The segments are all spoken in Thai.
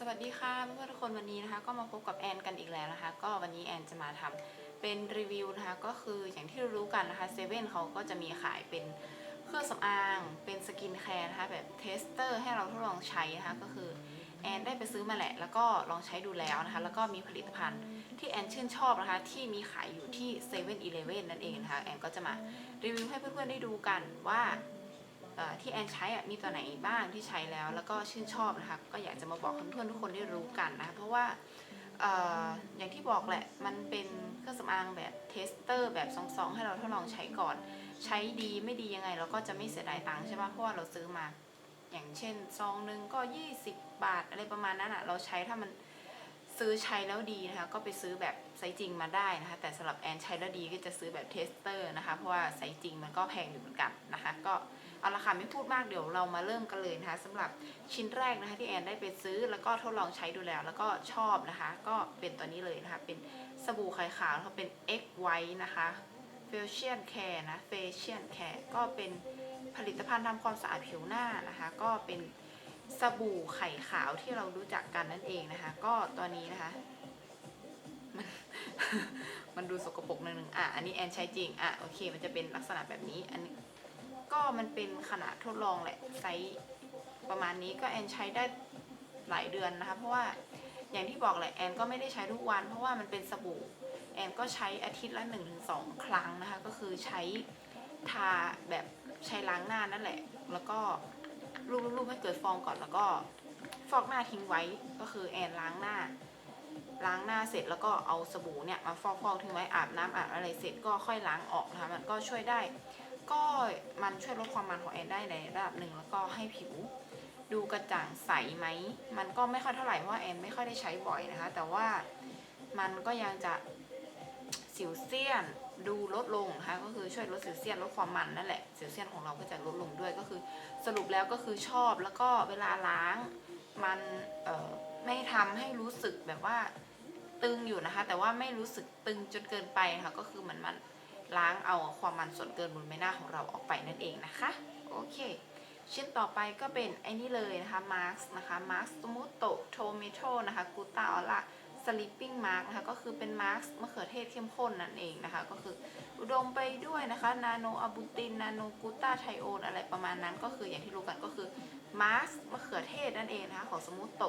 สวัสดีค่ะเพื่อนๆทุกคนวันนี้นะคะ ก็มาพบกับแอนกันอีกแล้วนะคะ ก็วันนี้แอนจะมาทำเป็นรีวิวนะคะ ก็คืออย่างที่รู้กันนะคะเซเว่นเขาก็จะมีขายเป็นเครื่องสำอางเป็นสกินแคร์นะคะแบบเทสเตอร์ให้เราทดลองใช้นะคะ ก็คือแอนได้ไปซื้อมาแหละ แล้วก็ลองใช้ดูแล้วนะคะ แล้วก็มีผลิตภัณฑ์ที่แอนชื่นชอบนะคะ ที่มีขายอยู่ที่เซเว่นอีเลฟเว่นนั่นเองนะคะแอนก็จะมารีวิวให้เพื่อนๆได้ดูกันว่า ที่แอนใช้อะมีตัวไหนบ้างที่ใช้แล้ว แล้วก็ชื่นชอบนะคะก็อยากจะมาบอกเพื่อนๆทุกคนได้รู้กันนะคะเพราะว่าอย่างที่บอกแหละมันเป็นเครื่องสำอางแบบเทสเตอร์แบบซองๆให้เราทดลองใช้ก่อน ใช้ดีไม่ดียังไง เราก็จะไม่เสียดายตังค์ใช่ปะเพราะว่าเราซื้อมา อย่างเช่นซองหนึ่งก็ 20 บาทอะไรประมาณนั้นอะเราใช้ถ้ามันซื้อใช้แล้วดีนะคะก็ไปซื้อแบบไซส์จริงมาได้นะคะ แต่สำหรับแอนใช้แล้วดีก็จะซื้อแบบเทสเตอร์นะคะ เพราะว่าไซส์จริงมันก็แพงอยู่เหมือนกันนะคะ ก็ เอาละค่ะไม่พูดมากเดี๋ยวเรามาเริ่มกันเลยนะคะสำหรับชิ้นแรกนะคะที่แอนได้ไปซื้อแล้วก็ทดลองใช้ดูแล้ว แล้วก็ชอบนะคะ ก็เป็นตัวนี้เลยนะคะ เป็นสบู่ไข่ขาวเขาเป็น X White นะคะ Facial Care นะ Facial Care ก็เป็นผลิตภัณฑ์ทำความสะอาดผิวหน้านะคะ ก็เป็นสบู่ไข่ขาวที่เรารู้จักกันนั่นเองนะคะ ก็ตัวนี้นะคะมันมันดูสกปรกนิดนึงอะอันนี้แอนใช้จริงอะโอเค มันจะเป็นลักษณะแบบนี้อันนี้ ก็มันเป็นขนาดทดลองแหละไซส์ประมาณนี้ก็แอนใช้ได้หลายเดือนนะคะ เพราะว่าอย่างที่บอกแหละแอนก็ไม่ได้ใช้ทุกวัน เพราะว่ามันเป็นสบู่แอนก็ใช้อาทิตย์ละ1นถึงสครั้งนะคะ ก็คือใช้ทาแบบใช้ล้างหน้านั่นแหละ แล้วก็รูปๆให้เกิดฟองก่อนแล้วก็ฟอกหน้าทิ้งไว้ก็คือแอนล้างหน้า ล้างหน้าเสร็จแล้วก็เอาสบู่เนี่ยมาฟอกๆทิ้งไว้อาบน้ำอาบอะไรเสร็จก็ค่อยล้างออกนะคะมันก็ช่วยได้ ก็มันช่วยลดความมันของแอนได้ในระดับหนึ่งแล้วก็ให้ผิวดูกระจ่างใสไหม มันก็ไม่ค่อยเท่าไหร่ว่าแอนไม่ค่อยได้ใช้บ่อยนะคะ แต่ว่ามันก็ยังจะสิวเซียนดูลดลงนะคะก็คือช่วยลดสิวเซียนลดความมันนั่นแหละสิวเซียนของเราก็จะลดลงด้วยก็คือ สรุปแล้วก็คือชอบแล้วก็เวลาล้างมันไม่ทำให้รู้สึกแบบว่าตึงอยู่นะคะ แต่ว่าไม่รู้สึกตึงจนเกินไปนะคะก็คือเหมือนมัน ล้างเอาความมันส่วนเกินบนใบหน้าของเราออกไปนั่นเองนะคะโอเคชิ้นต่อไปก็เป็นไอ้นี่เลยนะคะมาร์กนะคะมาร์กสมูทโตโทเมโตนะคะกูตาออล่าสลิปปิ้งมาร์กนะคะก็คือเป็นมาร์กมะเขือเทศเข้มข้นนั่นเองนะคะ ก็คืออุดมไปด้วยนะคะนาโนอะบูตินนาโนกูตาไทโอนอะไรประมาณนั้น ก็คืออย่างที่รู้กันก็คือมาร์กมะเขือเทศนั่นเองนะคะของสมูทโต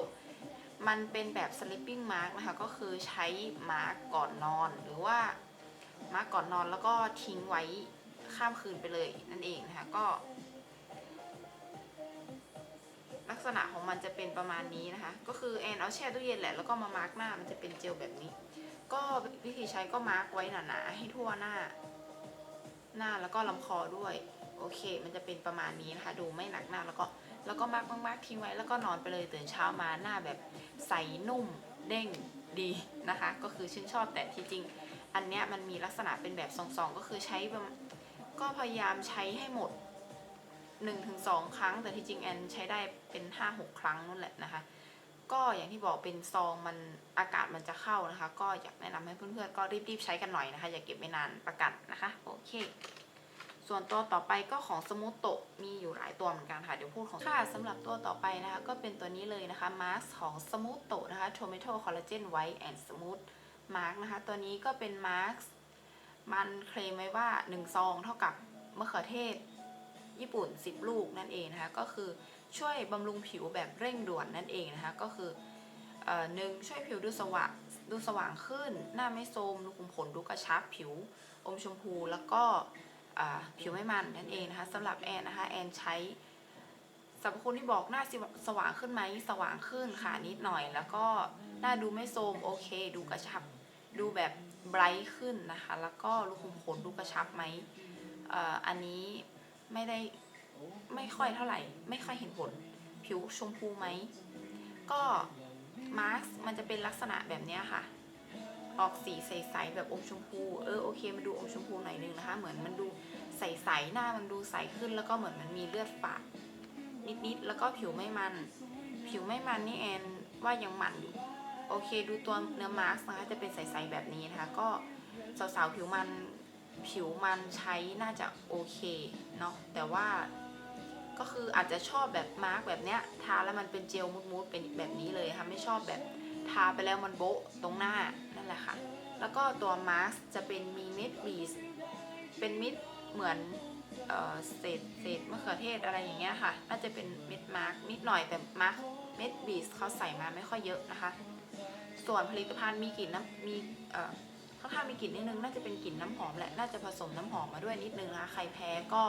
มันเป็นแบบสลิปปิ้งมาร์กนะคะก็คือใช้มาร์กก่อนนอนหรือว่า มาก่อนนอนแล้วก็ทิ้งไว้ข้ามคืนไปเลยนั่นเองนะคะก็ ลักษณะของมันจะเป็นประมาณนี้นะคะ ก็คือแอนเอาแช่ตู้เย็นแหละแล้วก็มามาร์กหน้ามันจะเป็นเจลแบบนี้ ก็วิธีใช้ก็มาร์กไว้หนาๆให้ทั่วหน้า หน้าแล้วก็ลำคอด้วย โอเค มันจะเป็นประมาณนี้นะคะ ดูไม่หนักหน้าแล้วก็แล้วก็มาร์กมาร์กทิ้งไว้แล้วก็นอนไปเลยตื่นเช้ามาหน้าแบบใสนุ่มเด้งดีนะคะ ก็คือชื่นชอบแต่ที่จริง อันเนี้ยมันมีลักษณะเป็นแบบซองๆก็คือใช้ก็พยายามใช้ให้หมด 1-2 ครั้ง แต่ที่จริงแอนใช้ได้เป็น 5-6 ครั้งนั่นแหละนะคะ ก็อย่างที่บอกเป็นซองมันอากาศมันจะเข้านะคะ ก็อยากแนะนำให้เพื่อนๆก็รีบๆใช้กันหน่อยนะคะ อย่าเก็บไม่นานประกันนะคะโอเค ส่วนตัวต่อไปก็ของสมูทโตะมีอยู่หลายตัวเหมือนกันค่ะเดี๋ยวพูดของค่ะสำหรับตัวต่อไปนะคะ ก็เป็นตัวนี้เลยนะคะมาสของสมูทโตะนะคะ Tomato Collagen White and Smooth มาร์กนะคะ ตัวนี้ก็เป็นมาร์กมันเคลมไว้ว่า 1 ซองเท่ากับมะเขือเทศ ญี่ปุ่น 10 ลูกนั่นเองนะคะ ก็คือช่วยบำรุงผิวแบบเร่งด่วนนั่นเองนะคะ ก็คือออหนึ่งช่วยผิวดูสว่างดูสว่างขึ้น หน้าไม่โทรมดูขุมขนดูกระชับผิวอมชมพูแล้วก็ผิวไม่มันนั่นเองนะคะสำหรับแอนนะคะแอนใช้สรรพคุณที่บอกหน้าสว่างขึ้นไหมสว่างขึ้นค่ะนิดหน่อย แล้วก็หน้าดูไม่โทรมโอเค ดูกระชับ ดูแบบไบรท์ขึ้นนะคะ แล้วก็รูขุมขนดูกระชับไหมอันนี้ไม่ได้ไม่ค่อยเท่าไหร่ ไม่ค่อยเห็นผล ผิวชมพูไหม ก็มาร์กมันจะเป็นลักษณะแบบนี้ค่ะ ออกสีใสๆแบบอมชมพู เออโอเคมันดูอมชมพูหน่อยนึงนะคะ เหมือนมันดูใสๆหน้ามันดูใสขึ้น แล้วก็เหมือนมันมีเลือดฝาดนิดๆ แล้วก็ผิวไม่มัน ผิวไม่มันนี่แอนว่ายังมันอยู่ โอเคดูตัวเนื้อมาร์นะคะจะเป็นใสๆแบบนี้นะคะ ก็สาวๆผิวมันผิวมันใช้น่าจะโอเคเนาะแต่ว่าก็คืออาจจะชอบแบบมาร์กแบบเนี้ยทาแล้วมันเป็นเจลมูดๆเป็นแบบนี้เลยค่ะไม่ชอบแบบทาไปแล้วมันโบ๊ะตรงหน้านั่นแหละค่ะ แล้วก็ตัวมาร์กจะเป็นมีเม็ดบีสเป็นมิดเหมือนเอ่อเศษเศษมะเขือเทศอะไรอย่างเงี้ยค่ะ น่าจะเป็นเม็ดมาร์กนิดหน่อยแต่มาร์กเม็ดบีสเขาใส่มาไม่ค่อยเยอะนะคะ ส่วนผลิตภัณฑ์มีกลิ่นน้ำมีเอ่อค่อนข้างมีกลิ่นนิดนึง น่าจะเป็นกลิ่นน้ำหอมแหละน่าจะผสมน้ำหอมมาด้วยนิดนึงนะคะใครแพ้ก็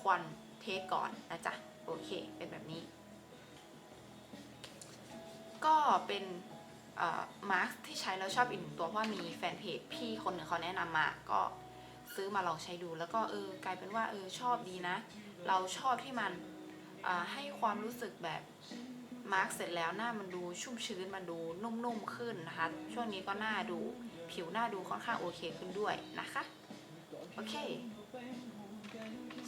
ควรเทสก่อนนะจ๊ะโอเค เป็นแบบนี้ ก็เป็นมาร์คที่ใช้แล้วชอบอีกหนึ่งตัวเพราะมีแฟนเพจพี่คนหนึ่งเขาแนะนำมา ก็ซื้อมาลองใช้ดูแล้วก็เออกลายเป็นว่าเออชอบดีนะ เราชอบที่มันให้ความรู้สึกแบบ มาร์กเสร็จแล้วหน้ามันดูชุ่มชื้นมันดูนุ่มๆขึ้นนะคะ ช่วงนี้ก็หน้าดูผิวหน้าดูค่อนข้างโอเคขึ้นด้วยนะคะโอเค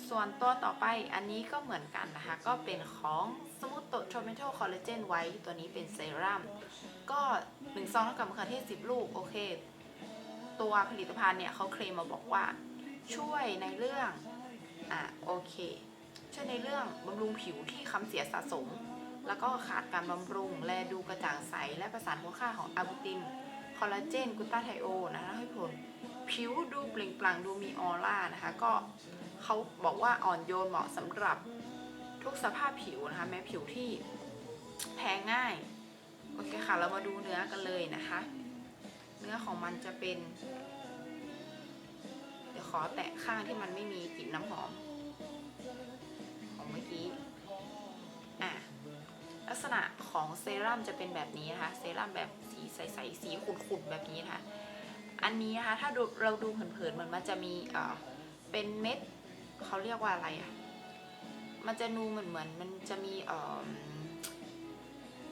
ส่วนตัวต่อไปอันนี้ก็เหมือนกันนะคะ ก็เป็นของ Smooth Tomato Collagen White ตัวนี้เป็นเซรั่มก็1ซองเท่ากับมะเขือเทศ10 ลูกโอเค ตัวผลิตภัณฑ์เนี่ยเขาเคลมมาบอกว่าช่วยในเรื่องอะโอเคช่วยในเรื่องบำรุงผิวที่คำเสียสะสม แล้วก็ขาดการบำรุง แลดูกระจ่างใส และประสานคุณค่าของอะบูติน คอลลาเจนกลูตาไทโอนะคะให้ผลผิวดูเปล่งปลั่งดูมีออร่านะคะ ก็เขาบอกว่าอ่อนโยนเหมาะสำหรับทุกสภาพผิวนะคะ แม้ผิวที่แพ้ง่าย โอเคค่ะ เรามาดูเนื้อกันเลยนะคะ เนื้อของมันจะเป็น เดี๋ยวขอแตะข้างที่มันไม่มีกลิ่นน้ำหอม ลักษณะของเซรั่มจะเป็นแบบนี้นะคะ เซรั่มแบบสีใสๆสีขุ่นๆแบบนี้นะคะอันนี้นะคะถ้าเราดูเผินๆเหมือนมันจะมีเอ่อเป็นเม็ดเขาเรียกว่าอะไรอะมันจะนูเหมือนเหมือนมันจะมีเอ่อ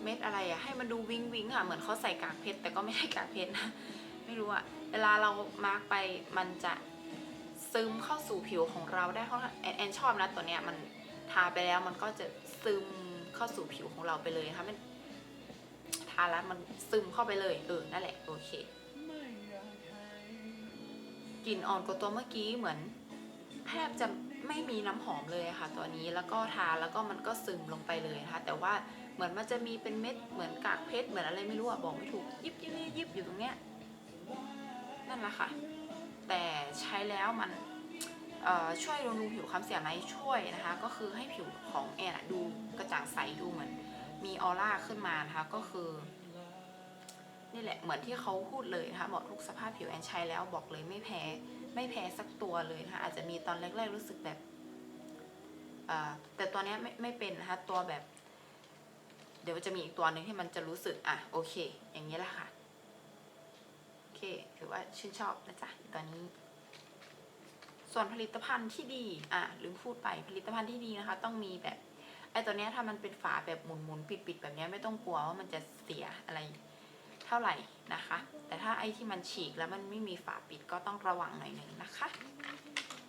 เม็ดอะไรอะให้มันดูวิงวิงอะเหมือนเขาใส่กากเพชรแต่ก็ไม่ใช่กากเพชรนะไม่รู้อะเวลาเรามาร์กไปมันจะซึมเข้าสู่ผิวของเราได้ค่อนข้างแอนแอนชอบนะตัวเนี้ยมันทาไปแล้วมันก็จะซึม เข้าสู่ผิวของเราไปเลยนะคะมันทาแล้วมันซึมเข้าไปเลย เออ นั่นแหละ โอเคกลิ่นอ่อนกว่าตัวเมื่อกี้เหมือนแทบจะไม่มีน้ำหอมเลยะค่ะตัวนี้แล้วก็ทาแล้วก็มันก็ซึมลงไปเลยนะคะ แต่ว่าเหมือนมันจะมีเป็นเม็ดเหมือนกากเพชรเหมือนอะไรไม่รู้อะบอกไม่ถูกยิบยิบยิบอยู่ตรงเนี้ยนั่นแหละค่ะ แต่ใช้แล้วมัน ช่วยบำรุงผิวค้ำเสียไหมช่วยนะคะ ก็คือให้ผิวของแอนดูกระจ่างใสดูเหมือน มีออร่าขึ้นมานะคะก็คือ นี่แหละเหมือนที่เขาพูดเลยนะคะเหมาะทุกสภาพผิวแอนใช้แล้วบอกเลยไม่แพ้ไม่แพ้สักตัวเลยนะคะอาจจะมีตอนแรกๆรู้สึกแบบแต่ตัวเนี้ยไม่ไม่เป็นนะคะตัวแบบ เดี๋ยวจะมีอีกตัวหนึ่งที่มันจะรู้สึกอะโอเค อย่างนี้แหละค่ะโอเคถือว่าชื่นชอบนะจ๊ะตัวนี้ ส่วนผลิตภัณฑ์ที่ดีอะลืมพูดไปผลิตภัณฑ์ที่ดีนะคะ ต้องมีแบบไอ้ตัวเนี้ยถ้ามันเป็นฝาแบบหมุนๆปิดๆแบบเนี้ยไม่ต้องกลัวว่ามันจะเสียอะไรเท่าไหร่นะคะ แต่ถ้าไอ้ที่มันฉีกแล้วมันไม่มีฝาปิดก็ต้องระวังหน่อยหนึ่งนะคะ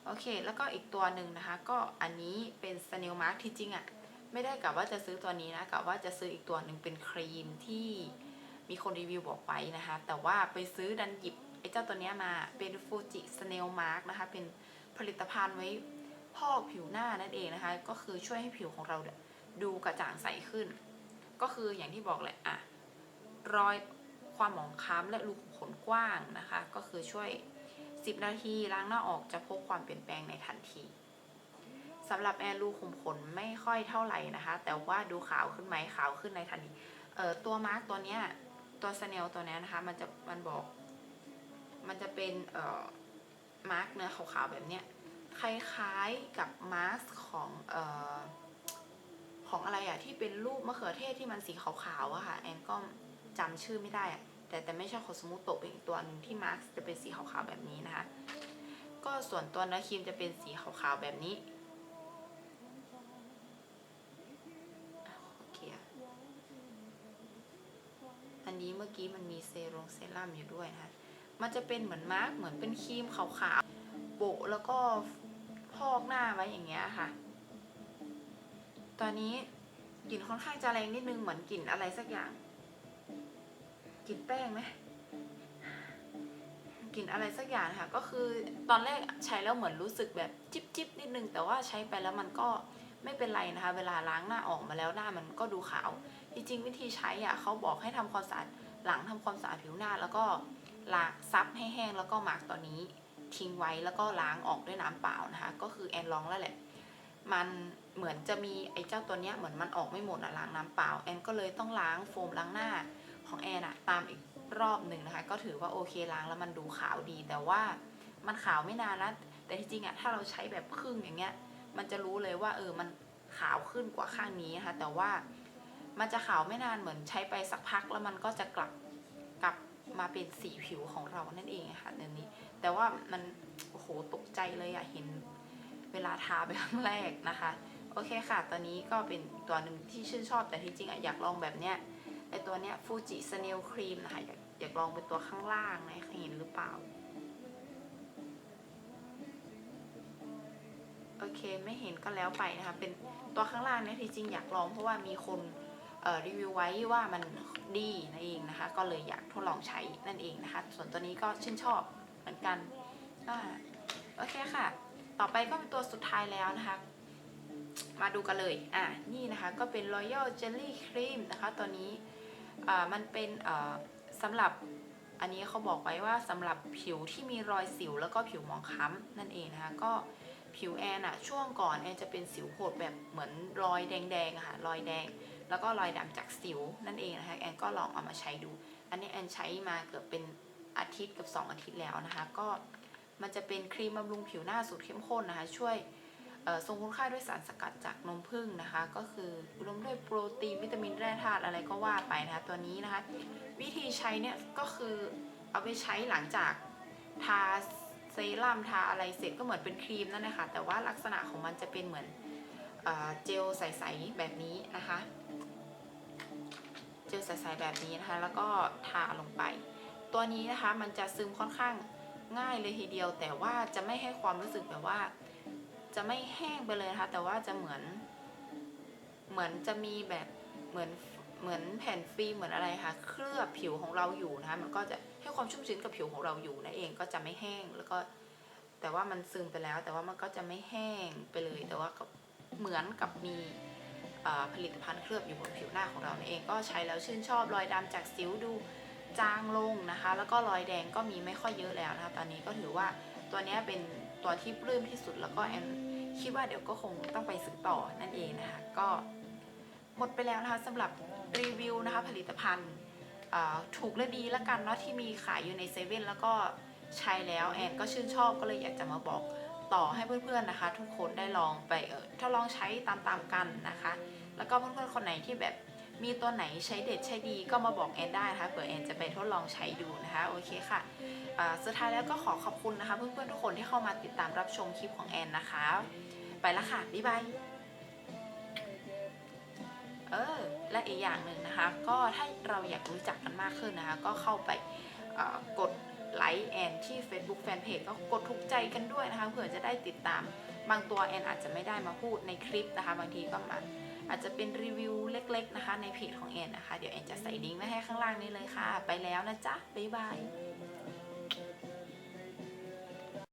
โอเค แล้วก็อีกตัวหนึ่งนะคะ ก็อันนี้เป็น Snail Mark ที่จริงอะ่ะไม่ได้กะว่าจะซื้อตัวนี้นะกะว่าจะซื้ออีกตัวหนึ่งเป็นครีมที่มีคนรีวิวบอกไว้นะคะ แต่ว่าไปซื้อดันหยิบไอ้เจ้าตัวเนี้ยมาเป็น Fuji Snail Mark นะคะ เป็น ผลิตภัณฑ์ไว้พอกผิวหน้านั่นเองนะคะ ก็คือช่วยให้ผิวของเราดูกระจ่างใสขึ้น ก็คืออย่างที่บอกแหละอะรอยความหมองคล้ำและรูขุมขนกว้างนะคะ ก็คือช่วย 10 นาทีล้างหน้าออกจะพบความเปลี่ยนแปลงในทันทีสำหรับแอนรูขุมขนไม่ค่อยเท่าไหร่นะคะ แต่ว่าดูขาวขึ้นไหมขาวขึ้นในทันทีเอ่อตัวมาร์กตัวเนี้ยตัวสเนลตัวเนี้ยนะคะ มันจะมันบอก มันจะเป็นเอ่อ มาร์กเนื้อขาวๆแบบเนี้ยคล้ายๆกับมาร์กของเอ่อของอะไรอะที่เป็นรูปมะเขือเทศที่มันสีขาวๆอะค่ะแอนก็จำชื่อไม่ได้อะแต่แต่ไม่ใช่ของสมูโตะเป็นอีกตัวหนึ่งที่มาร์คจะเป็นสีขาวๆแบบนี้นะคะ ก็ส่วนตัวเนื้อครีมจะเป็นสีขาวๆแบบนี้โอเคอะอันนี้เมื่อกี้มันมีเซรั่มเซรั่มอยู่ด้วยนะคะ มันจะเป็นเหมือนมาร์กเหมือนเป็นครีมขาวๆโปะแล้วก็พอกหน้าไว้อย่างเงี้ยค่ะ ตอนนี้กลิ่นค่อนข้างจะแรงนิดนึงเหมือนกลิ่นอะไรสักอย่างกลิ่นแป้งไหมกลิ่นอะไรสักอย่างค่ะ ก็คือตอนแรกใช้แล้วเหมือนรู้สึกแบบจิบจิบนิดนึง แต่ว่าใช้ไปแล้วมันก็ไม่เป็นไรนะคะ เวลาล้างหน้าออกมาแล้วหน้ามันก็ดูขาวจริงๆวิธีใช้อะเขาบอกให้ทำความสะอาดหลังทำความสะอาดผิวหน้าแล้วก็ ล้างซับให้แห้งแล้วก็หมักตอนนี้ทิ้งไว้แล้วก็ล้างออกด้วยน้ำเปล่านะคะ ก็คือแอนลองแล้วแหละ มันเหมือนจะมีไอ้เจ้าตัวเนี้ยเหมือนมันออกไม่หมดอะล้างน้ำเปล่าแอนก็เลยต้องล้างโฟมล้างหน้าของแอนอะตามอีกรอบหนึ่งนะคะ ก็ถือว่าโอเคล้างแล้วมันดูขาวดี แต่ว่ามันขาวไม่นานนะแต่ที่จริงอะถ้าเราใช้แบบครึ่งอย่างเงี้ย มันจะรู้เลยว่าเออมันขาวขึ้นกว่าข้างนี้นะคะแต่ว่ามันจะขาวไม่นานเหมือนใช้ไปสักพักแล้วมันก็จะกลับ มาเป็นสีผิวของเรานั่นเองค่ะเดี๋ยวนี้ แต่ว่ามันโอ้โหตกใจเลยอะเห็นเวลาทาไปครั้งแรกนะคะ โอเคค่ะ ตอนนี้ก็เป็นตัวหนึ่งที่ชื่นชอบแต่ที่จริงอะอยากลองแบบเนี้ยไอตัวเนี้ยฟูจิสเนลครีมนะคะอยากอยากลองเป็นตัวข้างล่างนะเห็นหรือเปล่าโอเคไม่เห็นก็แล้วไปนะคะเป็นตัวข้างล่างเนี่ยที่จริงอยากลองเพราะว่ามีคนรีวิวไว้ว่ามัน ดีนั่นเองนะคะ ก็เลยอยากทดลองใช้นั่นเองนะคะ ส่วนตัวนี้ก็ชื่นชอบเหมือนกันโอเคค่ะ ต่อไปก็เป็นตัวสุดท้ายแล้วนะคะ มาดูกันเลย อะ นี่นะคะก็เป็น Royal Jelly Cream นะคะ ตัวนี้อ่ามันเป็นอ่อสำหรับอันนี้เขาบอกไว้ว่าสำหรับผิวที่มีรอยสิวแล้วก็ผิวหมองคล้ำนั่นเองนะคะ ก็ผิวแอนอะช่วงก่อนแอนจะเป็นสิวโผดแบบเหมือนรอยแดงๆอะค่ะรอยแดง แล้วก็รอยดำจากสิวนั่นเองนะคะแอนก็ลองเอามาใช้ดู อันนี้แอนใช้มาเกือบเป็นอาทิตย์กับ 2 อาทิตย์แล้วนะคะ ก็มันจะเป็นครีมบำรุงผิวหน้าสูตรเข้มข้นนะคะ ช่วยเอ่อทรงคุณค่าด้วยสารสกัดจากนมผึ้งนะคะ ก็คืออุดมด้วยโปรตีนวิตามินแร่ธาตุอะไรก็ว่าไปนะคะตัวนี้นะคะ วิธีใช้เนี่ยก็คือเอาไปใช้หลังจากทาเซรั่มทาอะไรเสร็จก็เหมือนเป็นครีมนั่นแหละค่ะแต่ว่าลักษณะของมันจะเป็นเหมือนเอเจลใส ๆ แบบนี้นะคะ เจลใสๆแบบนี้นะคะ แล้วก็ทาลงไป ตัวนี้นะคะมันจะซึมค่อนข้างง่ายเลยทีเดียว แต่ว่าจะไม่ให้ความรู้สึกแบบว่า จะไม่แห้งไปเลยนะคะแต่ว่าจะเหมือน เหมือนจะมีแบบเหมือนเหมือนแผ่นฟิล์มเหมือนอะไรค่ะเคลือบผิวของเราอยู่นะคะมันก็จะให้ความชุ่มชื้นกับผิวของเราอยู่นั่นเองก็จะไม่แห้งแล้วก็ แต่ว่ามันซึมไปแล้ว แต่ว่ามันก็จะไม่แห้งไปเลย แต่ว่าก็เหมือนกับมี ผลิตภัณฑ์เคลือบอยู่บนผิวหน้าของเราเองก็ใช้แล้วชื่นชอบรอยดำจากสิวดูจางลงนะคะ แล้วก็รอยแดงก็มีไม่ค่อยเยอะแล้วนะคะตอนนี้ก็ถือว่าตัวนี้เป็นตัวที่ปลื้มที่สุดแล้วก็แอนคิดว่าเดี๋ยวก็คงต้องไปซื้อต่อนั่นเองนะคะก็หมดไปแล้วนะคะสำหรับรีวิวนะคะผลิตภัณฑ์ถูกและดีละกันเนาะที่มีขายอยู่ในเซเว่นแล้วก็ใช้แล้วแอนก็ชื่นชอบก็เลยอยากจะมาบอกต่อให้เพื่อนๆนะคะ ทุกคนได้ลองไปเออถ้าลองใช้ตามๆกันนะคะ แล้วก็เพื่อนๆคนไหนที่แบบมีตัวไหนใช้เด็ดใช้ดีก็มาบอกแอนได้นะคะเผื่อแอนจะไปทดลองใช้ดูนะคะโอเคค่ะสุดท้ายแล้วก็ขอขอบคุณนะคะ เพื่อนๆทุกคนที่เข้ามาติดตามรับชมคลิปของแอนนะคะ ไปละค่ะบ๊ายบายเออและอีกอย่างหนึ่งนะคะ ก็ถ้าเราอยากรู้จักกันมากขึ้นนะคะ ก็เข้าไปกดไลค์แอนที่ Facebook Fanpage ก็กดถูกใจกันด้วยนะคะเผื่อจะได้ติดตามบางตัวแอนอาจจะไม่ได้มาพูดในคลิปนะคะ บางทีก็มา อาจจะเป็นรีวิวเล็ก ๆ นะคะ ในเพจของแอนนะคะ เดี๋ยวแอนจะใส่ลิงก์ไว้ให้ข้างล่างนี้เลยค่ะ ไปแล้วนะจ๊ะ บ๊ายบาย